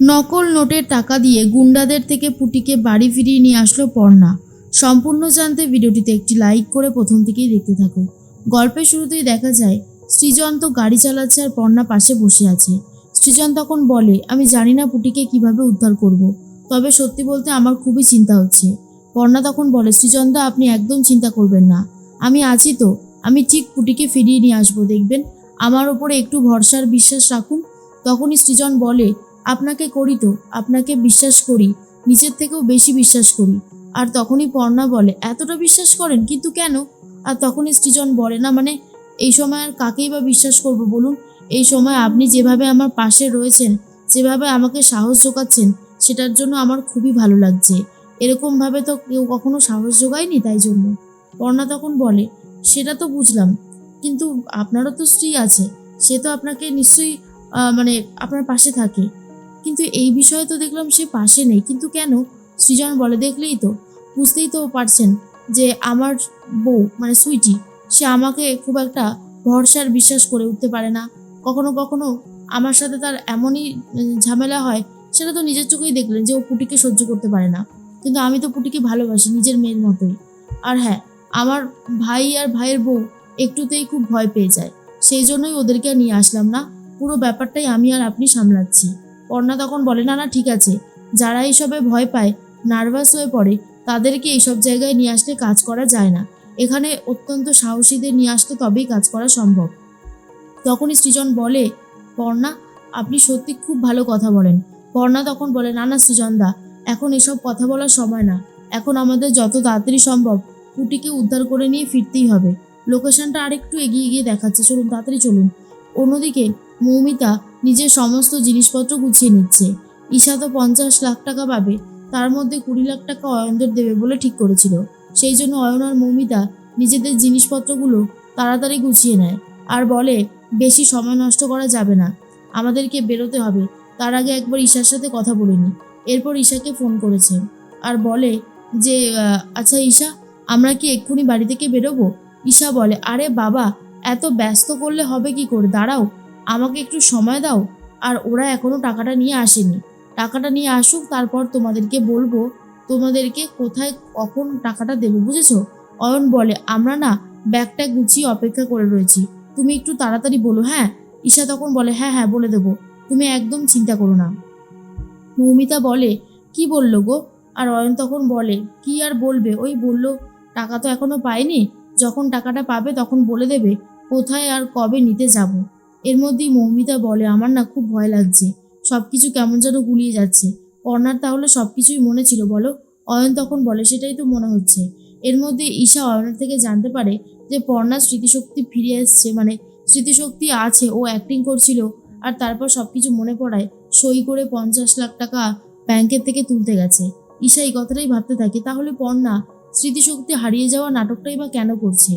নকল নোটের টাকা দিয়ে গুন্ডাদের থেকে পুটিকে বাড়ি ফিরিয়ে নিয়ে আসলো পর্ণা। সম্পূর্ণ জানতে ভিডিওটিতে একটি লাইক করে প্রথম থেকেই দেখতে থাকো। গল্পের শুরুতেই দেখা যায় সৃজন তো গাড়ি চালাচ্ছে আর পর্ণা পাশে বসে আছে। সৃজন তখন বলে, আমি জানি না পুটিকে কীভাবে উদ্ধার করব। তবে সত্যি বলতে আমার খুবই চিন্তা হচ্ছে। পর্ণা তখন বলে সৃজনদা আপনি একদম চিন্তা করবেন না। আমি আছি তো, আমি ঠিক পুটিকে ফিরিয়ে নিয়ে আসব, দেখবেন? আমার ওপরে একটু ভরসার বিশ্বাস রাখুন। তখনই সৃজন বলে আপনাকে করি তো, আপনাকে বিশ্বাস করি, নিজের থেকেও বেশি বিশ্বাস করি। আর তখনই পর্ণা বলে, এতটা বিশ্বাস করেন? কিন্তু কেন? আর তখনই সৃজন বলে, না মানে এই সময় আর কাকেই বা বিশ্বাস করব বলুন? এই সময় আপনি যেভাবে আমার পাশে রয়েছেন, যেভাবে আমাকে সাহস যোগাচ্ছেন সেটার জন্য আমার খুবই ভালো লাগছে। এরকমভাবে তো কেউ কখনো সাহস যোগায়নি তাই জন্য। পর্ণা তখন বলে, সেটা তো বুঝলাম, কিন্তু আপনারও তো স্ত্রী আছে, সে তো আপনাকে নিশ্চয়ই মানে আপনার পাশে থাকে। কিন্তু এই বিষয়ে তো দেখলাম সে পাশে নেই। কিন্তু কেন? সৃজন বলে, দেখলেই তো, বুঝতেই তো পারছেন যে আমার বউ মানে সুইটি, সে আমাকে খুব একটা ভরসার বিশ্বাস করে উঠতে পারে না। কখনো কখনো আমার সাথে তার এমনই ঝামেলা হয়, সেটা তো নিজের চোখেই দেখলেন যে ও পুটিকে সহ্য করতে পারে না। কিন্তু আমি তো পুটিকে ভালোবাসি, নিজের মেয়ের মতোই। আর হ্যাঁ আমার ভাই আর ভাইয়ের বউ একটুতেই খুব ভয় পেয়ে যায়। সেই জন্যই ওদেরকে নিয়ে আসলাম না। পুরো ব্যাপারটাই আমি আর আপনি সামলাচ্ছি। পর্ণা তখন বলে, না না, ঠিক আছে। যারা এইসবে ভয় পায় নার্ভাস হয়ে পড়ে, তাদেরকে এইসব জায়গায় নিয়ে আসলে কাজ করা যায় না। এখানে অত্যন্ত সাহসীদের নিয়ে আসলে তবেই কাজ করা সম্ভব। তখনই সৃজন বলে, পর্ণা, আপনি সত্যি খুব ভালো কথা বলেন। পর্ণা তখন বলে, না না সৃজনদা এখন এসব কথা বলার সময় না। এখন আমাদের যত তাড়াতাড়ি সম্ভব কুটিকে উদ্ধার করে নিয়ে ফিরতেই হবে। লোকেশনটা আরেকটু এগিয়ে গিয়ে দেখাচ্ছে। চলুন, তাড়াতাড়ি চলুন। অন্যদিকে মৌমিতা নিজের সমস্ত জিনিসপত্র গুছিয়ে নিচ্ছে। ঈশা তো পঞ্চাশ লাখ টাকা পাবে, তার মধ্যে কুড়ি লাখ টাকা অয়নদের দেবে বলে ঠিক করেছিল। সেই জন্য অয়ন আর মৌমিতা নিজেদের জিনিসপত্রগুলো তাড়াতাড়ি গুছিয়ে নেয় আর বলে, বেশি সময় নষ্ট করা যাবে না, আমাদেরকে বেরোতে হবে তার আগে একবার ঈশার সাথে কথা বলে নি। এরপর ঈশাকে ফোন করেছে আর বলে যে আচ্ছা ঈশা, আমরা কি এক্ষুনি বাড়ি থেকে বেরোবো? ঈশা বলে, আরে বাবা, এত ব্যস্ত করলে হবে কি করে? দাঁড়াও আমাকে একটু সময় দাও। আর ওরা এখনও টাকাটা নিয়ে আসেনি। টাকাটা নিয়ে আসুক, তারপর তোমাদেরকে বলব, তোমাদেরকে কোথায় কখন টাকাটা দেবো, বুঝেছ? অয়ন বলে, আমরা না ব্যাগটা গুছিয়ে অপেক্ষা করে রয়েছি। তুমি একটু তাড়াতাড়ি বলো হ্যাঁ? ঈশা তখন বলে হ্যাঁ হ্যাঁ বলে দেবো। তুমি একদম চিন্তা করো না। মৌমিতা বলে, কি বলল গো? আর অয়ন তখন বলে, কি আর বলবে? ওই বলল, টাকা তো এখনও পায়নি। যখন টাকাটা পাবে তখন বলে দেবে, কোথায় আর কবে নিতে যাব? এর মধ্যেই মৌমিতা বলে, আমার না খুব ভয় লাগছে। সব কিছু কেমন যেন গুলিয়ে যাচ্ছে। কর্নার তাহলে সব কিছুই মনে ছিল, বলো? অয়ন তখন বলে, সেটাই তো মনে হচ্ছে। এর মধ্যে ঈশা অয়নের থেকে জানতে পারে যে পর্ণার স্মৃতিশক্তি ফিরে এসছে মানে স্মৃতিশক্তি আছে, ও অ্যাক্টিং করছিল। আর তারপর সব কিছু মনে পড়ায় সই করে পঞ্চাশ লাখ টাকা ব্যাংকের থেকে তুলতে গেছে। ঈশা এই কথাটাই ভাবতে থাকে, তাহলে পর্ণা স্মৃতিশক্তি হারিয়ে যাওয়া নাটকটাই বা কেন করছে?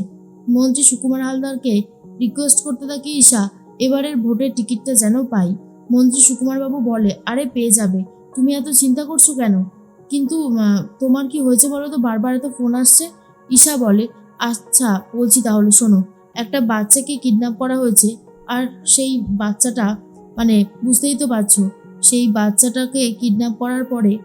মন্ত্রী সুকুমার হালদারকে রিকোয়েস্ট করতে থাকে ঈশা এবারের ভোটের টিকিটটা যেন পাই। মন্ত্রী সুকুমারবাবু বলে, আরে, পেয়ে যাবে। তুমি এত চিন্তা করছ কেন? কিন্তু তোমার কি হয়েছে বলো তো? বারবার এত ফোন আসছে। ঈশা বলে আচ্ছা বলছি তাহলে শোনো। একটা বাচ্চাকে কিডন্যাপ করা হয়েছে আর সেই বাচ্চাটা মানে বুঝতেই তো পারছ, সেই বাচ্চাটাকে কিডন্যাপ করার পরে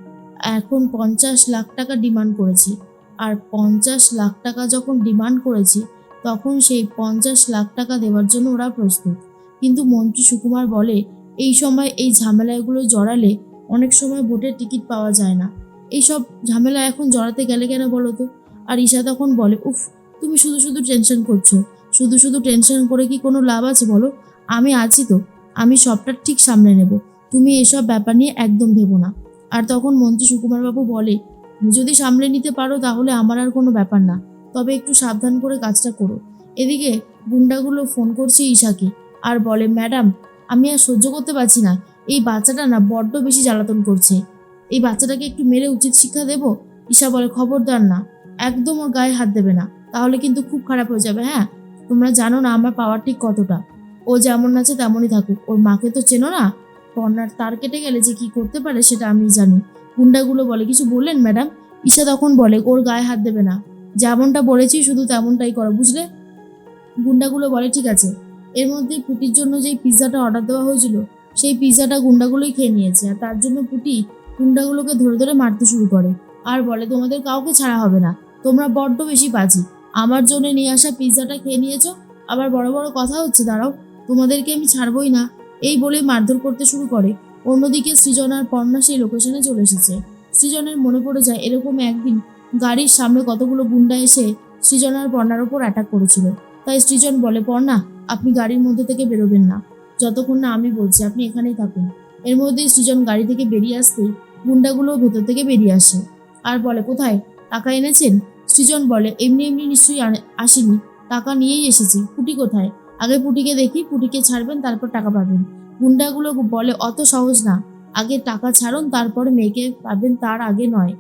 এখন পঞ্চাশ লাখ টাকা ডিমান্ড করেছি। আর পঞ্চাশ লাখ টাকা যখন ডিমান্ড করেছি, তখন সেই পঞ্চাশ লাখ টাকা দেওয়ার জন্য ওরা প্রস্তুত। কিন্তু মন্ত্রী সুকুমার বলে, এই সময় এই ঝামেলাগুলো জড়ালে অনেক সময় ভোটের টিকিট পাওয়া যায় না। এইসব ঝামেলা এখন জড়াতে গেলে কেন বলো তো? আর ঈশা তখন বলে, উফ, তুমি শুধু শুধু টেনশন করছ। শুধু শুধু টেনশন করে কি কোনো লাভ আছে বলো? আমি আছি তো। আমি সবটা ঠিক সামলে নেব। তুমি এসব ব্যাপার নিয়ে একদম ভেবো না। আর তখন মন্ত্রী সুকুমারবাবু বলে যদি সামলে নিতে পারো তাহলে আমার আর কোনো ব্যাপার না। তবে একটু সাবধান করে কাজটা করো। এদিকে গুন্ডাগুলো ফোন করছে ঈশাকে। আর বলে, ম্যাডাম, আমি আর সহ্য করতে পারছি না। এই বাচ্চাটা না বড্ড বেশি জ্বালাতন করছে। এই বাচ্চাটাকে একটু মেরে উচিত শিক্ষা দেবো? ঈশা বলে, খবরদার না। একদম ওর গায়ে হাত দেবে না। তাহলে কিন্তু খুব খারাপ হয়ে যাবে হ্যাঁ? তোমরা জানো না আমার পাওয়ার ঠিক কতটা। ও যেমন আছে তেমনই থাকুক। ওর মাকে তো চেনো না? কর্নার তার কেটে গেলে যে কি করতে পারে সেটা আমি জানি। গুন্ডাগুলো বলে, কিছু বললেন, ম্যাডাম? ঈশা তখন বলে, ওর গায়ে হাত দেবে না। যেমনটা বলেছি শুধু তেমনটাই করো, বুঝলে? গুন্ডাগুলো বলে, ঠিক আছে। এর মধ্যে পুটির জন্য যেই পিৎজাটা অর্ডার দেওয়া হয়েছিল, সেই পিৎজাটা গুন্ডাগুলোই খেয়ে নিয়েছে। আর তার জন্য পুটি গুন্ডাগুলোকে ধরে ধরে মারতে শুরু করে। আর বলে, তোমাদের কাউকে ছাড়া হবে না। তোমরা বড্ড বেশি বাজি। আমার জন্য নিয়ে আসা পিৎজাটা খেয়ে নিয়েছো। আবার বড় বড় কথা হচ্ছে, দাঁড়াও। তোমাদেরকে আমি ছাড়বই না। এই বলে মারধর করতে শুরু করে। অন্যদিকে সৃজন আর পর্ণা সেই লোকেশনে চলে এসেছে। সৃজনের মনে পড়ে যায়, এরকম একদিন গাড়ির সামনে কতগুলো গুন্ডা এসে সৃজন আর পর্ণার ওপর অ্যাটাক করেছিল। তাই সৃজন বলে, পর্ণা আপনি গাড়ির মধ্যে থেকে বেরোবেন না। যতক্ষণ না আমি বলছি, আপনি এখানেই থাকুন। এর মধ্যেই সৃজন গাড়ি থেকে বেরিয়ে আসতেই গুন্ডাগুলো ভেতর থেকে বেরিয়ে আসে। আর বলে, কোথায়? টাকা এনেছেন? সৃজন বলে, এমনি এমনি নিশ্চয়ই আসেনি। টাকা নিয়েই এসেছি। পুটি কোথায়? আগে পুটিকে দেখি, পুটিকে ছাড়বেন, তারপর টাকা পাবেন। গুন্ডাগুলো বলে, অত সহজ না। আগে টাকা ছাড়ুন, তারপর মেয়েকে পাবেন, তার আগে নয়।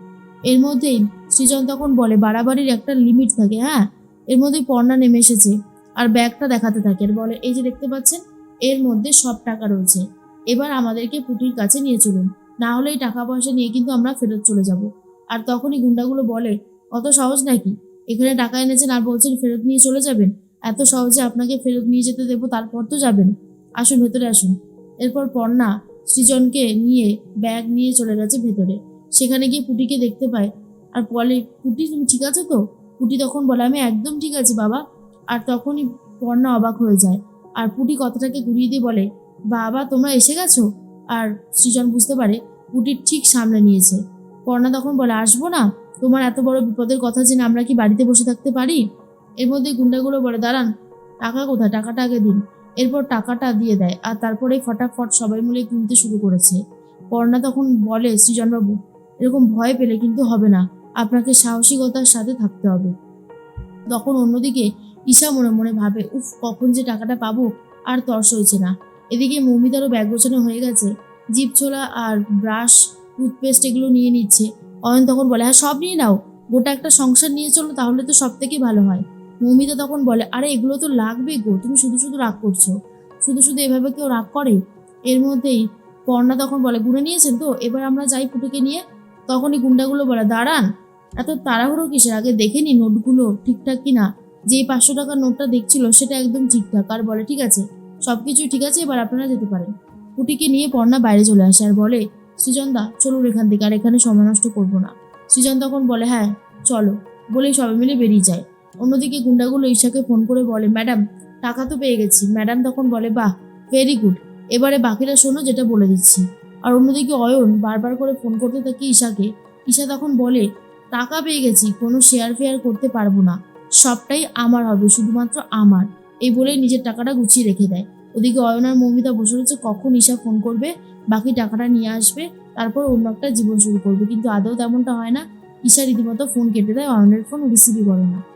এর মধ্যেই সৃজন তখন বলে, বাড়াবাড়ির একটা লিমিট থাকে হ্যাঁ? এর মধ্যেই পর্ণা নেমে এসেছে। আর ব্যাগটা দেখাতে থাকে আর বলে, এই যে দেখতে পাচ্ছেন, এর মধ্যে সব টাকা রয়েছে। এবার আমাদেরকে পুটির কাছে নিয়ে চলুন। না হলে এই টাকা পয়সা নিয়ে কিন্তু আমরা ফেরত চলে যাব। আর তখনই গুন্ডাগুলো বলে, অত সহজ নাকি? এখানে টাকা এনেছেন আর বলছেন ফেরত নিয়ে চলে যাবেন। এত সহজে আপনাকে ফেরত নিয়ে যেতে দেবো, তারপর তো যাবেন। আসুন, ভেতরে আসুন। এরপর পর্ণা সৃজনকে নিয়ে ব্যাগ নিয়ে চলে গেছে ভেতরে। সেখানে গিয়ে পুটিকে দেখতে পায়। আর বলে, পুটি, তুমি ঠিক আছো তো? পুটি তখন বলে, আমি একদম ঠিক আছি বাবা। আর তখনই পর্ণা অবাক হয়ে যায়। আর পুটি কথাটাকে ঘুরিয়ে দিয়ে বলে, বাবা, তোমরা এসে গেছো? আর সৃজন বুঝতে পারে পুটির ঠিক সামনে নিয়েছে। পর্ণা তখন বলে, আসব না? তোমার এত বড় বিপদের কথা জেনে আমরা কি বাড়িতে বসে থাকতে পারি? এর মধ্যে গুন্ডাগুলো বলে, দাঁড়ান, টাকা কোথায়? টাকাটা আগে দিন। এরপর টাকাটা দিয়ে দেয় আর তারপরে ফটাফট সবাই মিলে কিনতে শুরু করেছে। পর্ণা তখন বলে, সৃজনবাবু, এরকম ভয় পেলে কিন্তু হবে না। আপনাকে সাহসিকতার সাথে থাকতে হবে। তখন অন্যদিকে ঈশা মনে মনে ভাবে, উফ, কখন যে টাকাটা পাবো? আর তর্স হয়েছে না। এদিকে মৌমিতারও ব্যাগ গোছানো হয়ে গেছে। জিপ ছোলা আর ব্রাশ, টুথপেস্ট এগুলো নিয়ে নিচ্ছে। অয়ন তখন বলে হ্যাঁ সব নিয়ে নাও। গোটা একটা সংসার নিয়ে চলো, তাহলে তো সব থেকে ভালো হয়। মৌমিতা তখন বলে, আরে, এগুলো তো লাগবে গো, তুমি শুধু শুধু রাগ করছ। শুধু শুধু এভাবে কেউ রাগ করে? এর মধ্যেই পর্ণা তখন বলে, গুনে নিয়েছেন তো? এবার আমরা যাই পুটুকে নিয়ে। তখনই গুন্ডাগুলো বলে, দাঁড়ান, এত তাড়াহুড়ো কিসের? আগে দেখে নি নোটগুলো ঠিকঠাক কিনা। যেই পাঁচশো টাকার নোটটা দেখছিল সেটা একদম ঠিকঠাক। আর বলে, ঠিক আছে সব কিছুই ঠিক আছে, এবার আপনারা যেতে পারেন। পুটিকে নিয়ে পর্ণা বাইরে চলে আসে আর বলে, সৃজনদা, চলুন এখান থেকে, আর এখানে সময় নষ্ট করব না। সৃজন তখন বলে হ্যাঁ চলো। বলে সবাই মিলে বেরিয়ে যায়। অন্যদিকে গুন্ডাগুলো ঈশাকে ফোন করে বলে, ম্যাডাম, টাকা তো পেয়ে গেছি। ম্যাডাম তখন বলে, বাহ, ভেরি গুড। এবারে বাকিরা শোনো, যেটা বলে দিচ্ছি। আর অন্যদিকে অয়ন বারবার করে ফোন করতে থাকে ঈশাকে। ঈশা তখন বলে, টাকা পেয়ে গেছি, কোনো শেয়ার ফেয়ার করতে পারব না। সবটাই আমার হবে, শুধুমাত্র আমার। এই বলে নিজের টাকাটা গুছিয়ে রেখে দেয়। ওদিকে অয়ন আর মৌমিতা বসে রয়েছে, কখন ঈশা ফোন করবে, বাকি টাকাটা নিয়ে আসবে, তারপর অন্য একটা জীবন শুরু করবে। কিন্তু আদৌ তেমনটা হয় না। ঈশা রীতিমতো ফোন কেটে দেয়, অয়নের ফোন রিসিভই করে না।